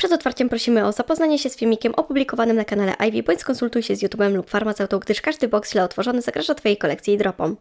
Przed otwarciem prosimy o zapoznanie się z filmikiem opublikowanym na kanale Ivy, bądź skonsultuj się z YouTube'em lub farmaceutą, gdyż każdy box źle otworzony zagraża Twojej kolekcji i dropom.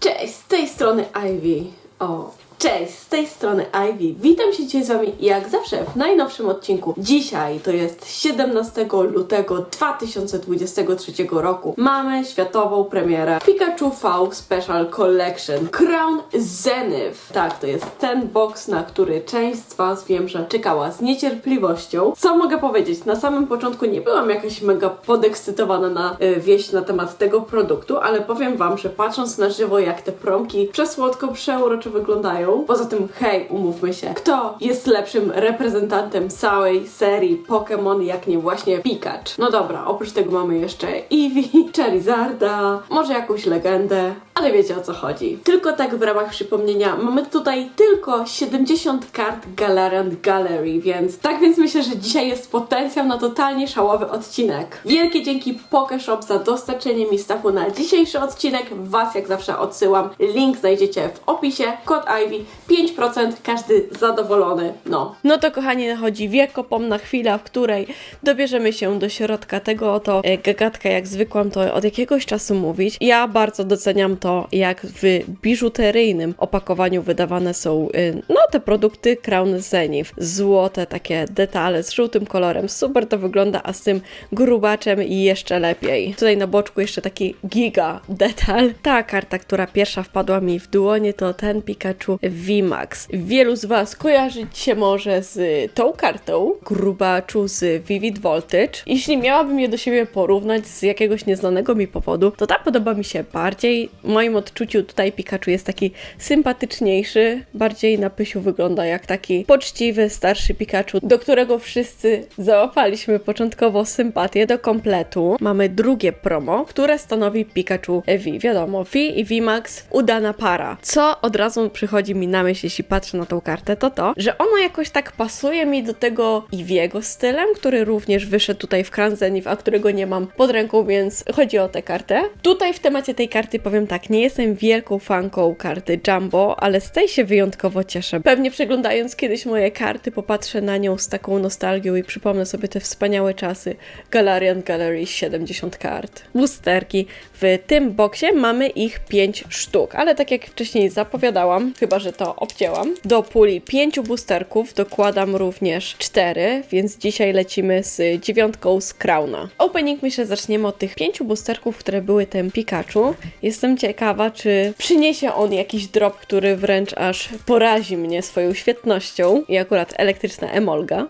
Cześć, z tej strony Ivy. O, cześć, z tej strony Ivy. Witam się dzisiaj z Wami jak zawsze w najnowszym odcinku. Dzisiaj to jest 17 lutego 2023 roku. Mamy światową premierę Pikachu V Special Collection Crown Zenith. Tak, to jest ten box, na który część z Was wiem, że czekała z niecierpliwością. Co mogę powiedzieć? Na samym początku nie byłam jakaś mega podekscytowana na y, wieść na temat tego produktu, ale powiem Wam, że patrząc na żywo, jak te promki przesłodko, przeuroczo wyglądają. Poza tym, hej, umówmy się, kto jest lepszym reprezentantem całej serii Pokémon, jak nie właśnie Pikachu? No dobra, oprócz tego mamy jeszcze Eevee, Charizarda, może jakąś legendę, ale wiecie o co chodzi. Tylko tak w ramach przypomnienia, mamy tutaj tylko 70 kart Galarian Gallery, więc tak więc myślę, że dzisiaj jest potencjał na totalnie szałowy odcinek. Wielkie dzięki Pokeshop za dostarczenie mi stafu na dzisiejszy odcinek. Was jak zawsze odsyłam. Link znajdziecie w opisie. Kod Ivy 5%, każdy zadowolony. No. No to kochani, nachodzi wiekopomna chwila, w której dobierzemy się do środka tego oto e, gagatka, jak zwykłam to od jakiegoś czasu mówić. Ja bardzo doceniam to, jak w biżuteryjnym opakowaniu wydawane są e, no te produkty Crown Zenith. Złote takie detale z żółtym kolorem. Super to wygląda, a z tym grubaczem jeszcze lepiej. Tutaj na boczku jeszcze taki giga detal. Ta karta, która pierwsza wpadła mi w dłonie, to ten Pikachu VMAX. Wielu z Was kojarzyć się może z tą kartą, grubaczu z Vivid Voltage. Jeśli miałabym je do siebie porównać z jakiegoś nieznanego mi powodu, to ta podoba mi się bardziej. W moim odczuciu tutaj Pikachu jest taki sympatyczniejszy, bardziej na pysiu wygląda jak taki poczciwy, starszy Pikachu, do którego wszyscy załapaliśmy początkowo sympatię do kompletu. Mamy drugie promo, które stanowi Pikachu V. Wiadomo, V i VMAX udana para. Co od razu przychodzi mi na myśl, jeśli patrzę na tą kartę, to to, że ona jakoś tak pasuje mi do tego Iwiego stylem, który również wyszedł tutaj w Crown Zenith, a którego nie mam pod ręką, więc chodzi o tę kartę. Tutaj w temacie tej karty powiem tak, nie jestem wielką fanką karty Jumbo, ale z tej się wyjątkowo cieszę. Pewnie przeglądając kiedyś moje karty, popatrzę na nią z taką nostalgią i przypomnę sobie te wspaniałe czasy Galarian Gallery 70 kart. Boosterki. W tym boksie mamy ich 5 sztuk, ale tak jak wcześniej zapowiadałam, chyba że to obcięłam, do puli 5 boosterków dokładam również 4, więc dzisiaj lecimy z dziewiątką z Crowna. Opening myślę zaczniemy od tych 5 boosterków, które były tym Pikachu. Jestem ciekawa, czy przyniesie on jakiś drop, który wręcz aż porazi mnie swoją świetnością i akurat elektryczna emolga.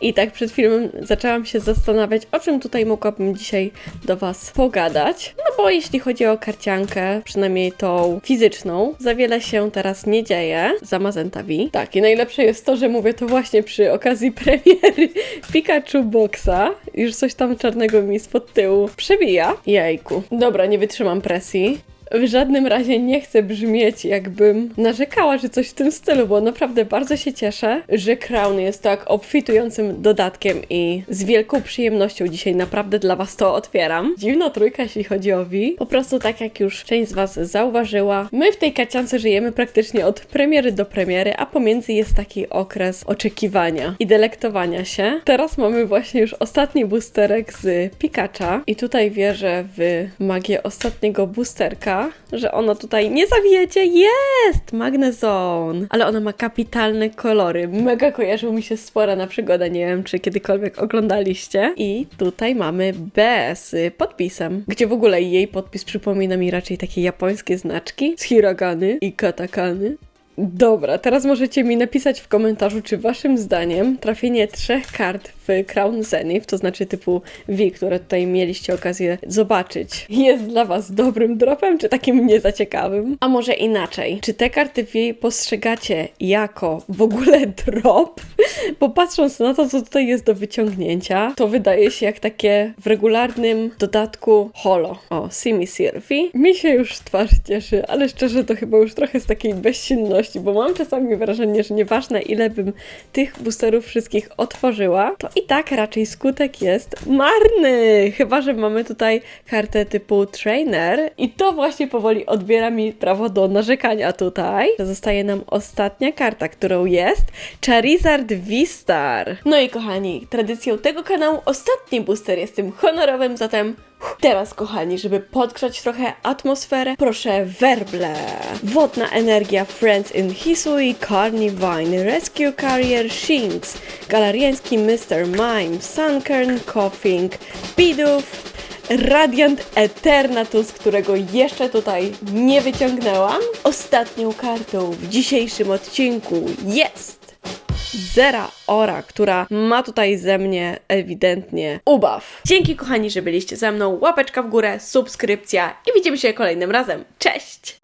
I tak przed filmem zaczęłam się zastanawiać, o czym tutaj mogłabym dzisiaj do Was pogadać. No bo jeśli chodzi o karciankę, przynajmniej tą fizyczną, za wiele się teraz nie dzieje. Zamazenta V. Tak, i najlepsze jest to, że mówię to właśnie przy okazji premiery Pikachu Boxa. Już coś tam czarnego mi spod tyłu przebija. Jejku. Dobra, nie wytrzymam presji. W żadnym razie nie chcę brzmieć, jakbym narzekała, czy coś w tym stylu, bo naprawdę bardzo się cieszę, że Crown jest tak obfitującym dodatkiem i z wielką przyjemnością dzisiaj naprawdę dla Was to otwieram. Dziwna trójka, jeśli chodzi o V. Po prostu tak jak już część z Was zauważyła, my w tej kaciance żyjemy praktycznie od premiery do premiery, a pomiędzy jest taki okres oczekiwania i delektowania się. Teraz mamy właśnie już ostatni boosterek z Pikacha i tutaj wierzę w magię ostatniego boosterka, że ono tutaj nie zawiecie. Jest! Magnezone! Ale ona ma kapitalne kolory. Mega kojarzą mi się spora na przygoda. Nie wiem, czy kiedykolwiek oglądaliście. I tutaj mamy B z podpisem, gdzie w ogóle jej podpis przypomina mi raczej takie japońskie znaczki z hiragany i katakany. Dobra, teraz możecie mi napisać w komentarzu, czy waszym zdaniem trafienie trzech kart w Crown Zenith, to znaczy typu V, które tutaj mieliście okazję zobaczyć, jest dla was dobrym dropem, czy takim nie za ciekawym? A może inaczej, czy te karty V postrzegacie jako w ogóle drop? Bo patrząc na to, co tutaj jest do wyciągnięcia, to wydaje się jak takie w regularnym dodatku holo. O, Simi Sirvi. Mi się już twarz cieszy, ale szczerze to chyba już trochę z takiej bezsilności bo mam czasami wrażenie, że nieważne ile bym tych boosterów wszystkich otworzyła, to i tak raczej skutek jest marny. Chyba, że mamy tutaj kartę typu trainer i to właśnie powoli odbiera mi prawo do narzekania tutaj. Zostaje nam ostatnia karta, którą jest Charizard V-Star. No i kochani, tradycją tego kanału ostatni booster jest tym honorowym, zatem Teraz, kochani, żeby podgrzać trochę atmosferę, proszę werble. Wodna energia Friends in Hisui, Carnivine, Rescue Carrier, Shinx, Galariański Mr. Mime, Sunkern, Coughing, Bidoof, Radiant Eternatus, którego jeszcze tutaj nie wyciągnęłam. Ostatnią kartą w dzisiejszym odcinku jest Zera Ora, która ma tutaj ze mnie ewidentnie ubaw. Dzięki kochani, że byliście ze mną. Łapeczka w górę, subskrypcja i widzimy się kolejnym razem. Cześć!